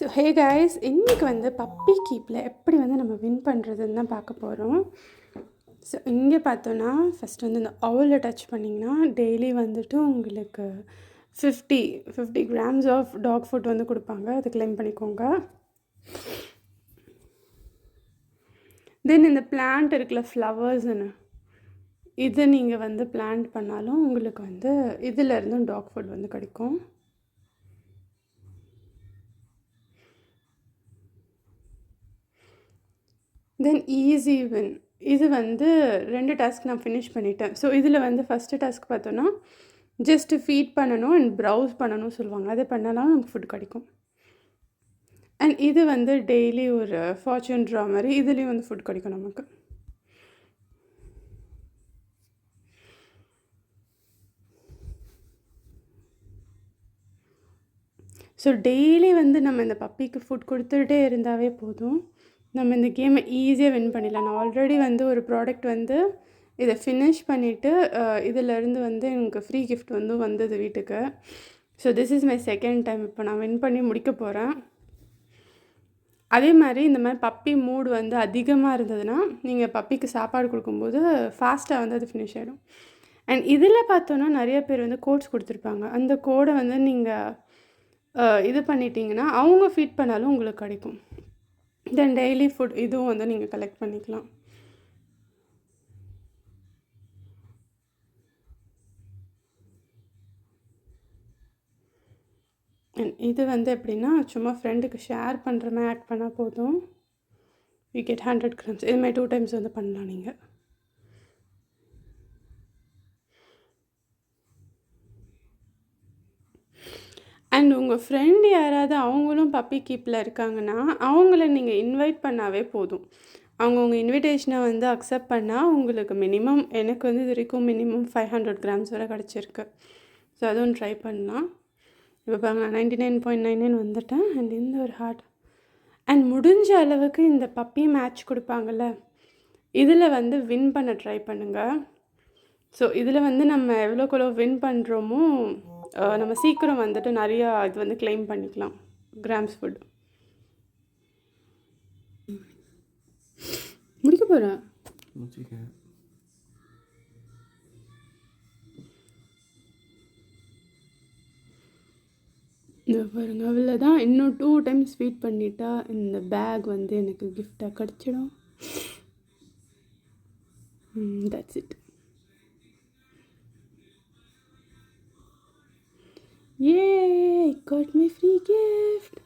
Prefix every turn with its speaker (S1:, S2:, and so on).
S1: So hey guys இன்றைக்கி வந்து puppy கீப்பில் எப்படி வந்து நம்ம வின் பண்ணுறதுன்னு தான் பார்க்க போகிறோம் ஸோ இங்கே பார்த்தோன்னா ஃபஸ்ட் வந்து இந்த அவுலில் டச் பண்ணிங்கன்னா டெய்லி வந்துட்டு உங்களுக்கு fifty fifty grams of dog food வந்து கொடுப்பாங்க. அது கிளைம் பண்ணிக்கோங்க. தென் இந்த பிளான்ட் இருக்குல்ல ஃப்ளவர்ஸ்னு இதை நீங்கள் வந்து பிளான்ட் பண்ணாலும் உங்களுக்கு வந்து இதிலேருந்தும் டாக் ஃபுட் வந்து கிடைக்கும். தென் ஈஸி வின் இது வந்து ரெண்டு டாஸ்க் நான் ஃபினிஷ் பண்ணிட்டேன். ஸோ இதில் வந்து ஃபஸ்ட்டு டாஸ்க் பார்த்தோன்னா ஜஸ்ட்டு ஃபீட் பண்ணணும் அண்ட் ப்ரௌஸ் பண்ணணும் சொல்லுவாங்க. அதை பண்ணாலும் நமக்கு ஃபுட் கிடைக்கும். அண்ட் இது வந்து டெய்லி ஒரு ஃபார்ச்சூன் ட்ரா மாதிரி இதுலேயும் வந்து ஃபுட் கிடைக்கும் நமக்கு. ஸோ டெய்லி வந்து நம்ம இந்த பப்பிக்கு ஃபுட் கொடுத்துட்டே இருந்தாவே போதும். நம்ம இந்த கேமை ஈஸியாக வின் பண்ணிடலாம். நான் ஆல்ரெடி வந்து ஒரு ப்ராடக்ட் வந்து இதை ஃபினிஷ் பண்ணிவிட்டு இதிலேருந்து வந்து எனக்கு ஃப்ரீ கிஃப்ட் வந்து வந்தது வீட்டுக்கு. So this is my second time இப்போ நான் வின் பண்ணி முடிக்க போகிறேன் அதே மாதிரி இந்த மாதிரி பப்பி மூடு வந்து அதிகமாக இருந்ததுன்னா நீங்கள் பப்பிக்கு சாப்பாடு கொடுக்கும்போது ஃபாஸ்ட்டாக வந்து அது ஃபினிஷ் ஆகிடும் அண்ட் இதில் பார்த்தோன்னா நிறைய பேர் வந்து கோட்ஸ் கொடுத்துருப்பாங்க. அந்த கோடை வந்து நீங்கள் இது பண்ணிட்டீங்கன்னா அவங்க ஃபீட் பண்ணாலும் உங்களுக்கு கிடைக்கும். தென் டெய்லி ஃபுட் இதுவும் வந்து நீங்கள் கலெக்ட் பண்ணிக்கலாம். இது வந்து எப்படின்னா சும்மா ஃப்ரெண்டுக்கு ஷேர் பண்ணுற மாதிரி ஆட் பண்ணால் போதும். யூ கெட் ஹண்ட்ரட் கிராம்ஸ் இதுமாதிரி டூ டைம்ஸ் வந்து பண்ணலாம் நீங்கள் அண்ட் உங்கள் ஃப்ரெண்ட் யாராவது அவங்களும் பப்பி கீப்பில் இருக்காங்கன்னா அவங்கள நீங்கள் இன்வைட் பண்ணாவே போதும். அவங்க உங்கள் இன்விடேஷனை வந்து அக்செப்ட் பண்ணால் உங்களுக்கு மினிமம் எனக்கு வந்து இது வரைக்கும் மினிமம் ஃபைவ் ஹண்ட்ரட் கிராம்ஸ் வரை கிடச்சிருக்கு. ஸோ அதுவும் ட்ரை பண்ணலாம். இப்போ பாருங்க ninety nine point nine nine வந்துட்டேன். அண்ட் இந்த ஒரு ஹார்ட் அண்ட் முடிஞ்ச அளவுக்கு இந்த பப்பி மேட்ச் கொடுப்பாங்கள்ல இதில் வந்து வின் பண்ண ட்ரை பண்ணுங்கள் ஸோ இதில் வந்து நம்ம எவ்வளோக்கு வின் பண்ணுறோமோ நம்ம சீக்கிரம் வந்துட்டு நிறையா இது வந்து கிளைம் பண்ணிக்கலாம். கிராம்ஸ் ஃபுட் முடிக்க போகிறேன் இந்த பாருங்க அவ்வளோதான் இன்னும் டூ டைம்ஸ் ஃபீட் பண்ணிட்டா இந்த பேக் வந்து எனக்கு கிஃப்டாக கிடச்சிடும். That's it got me free gift.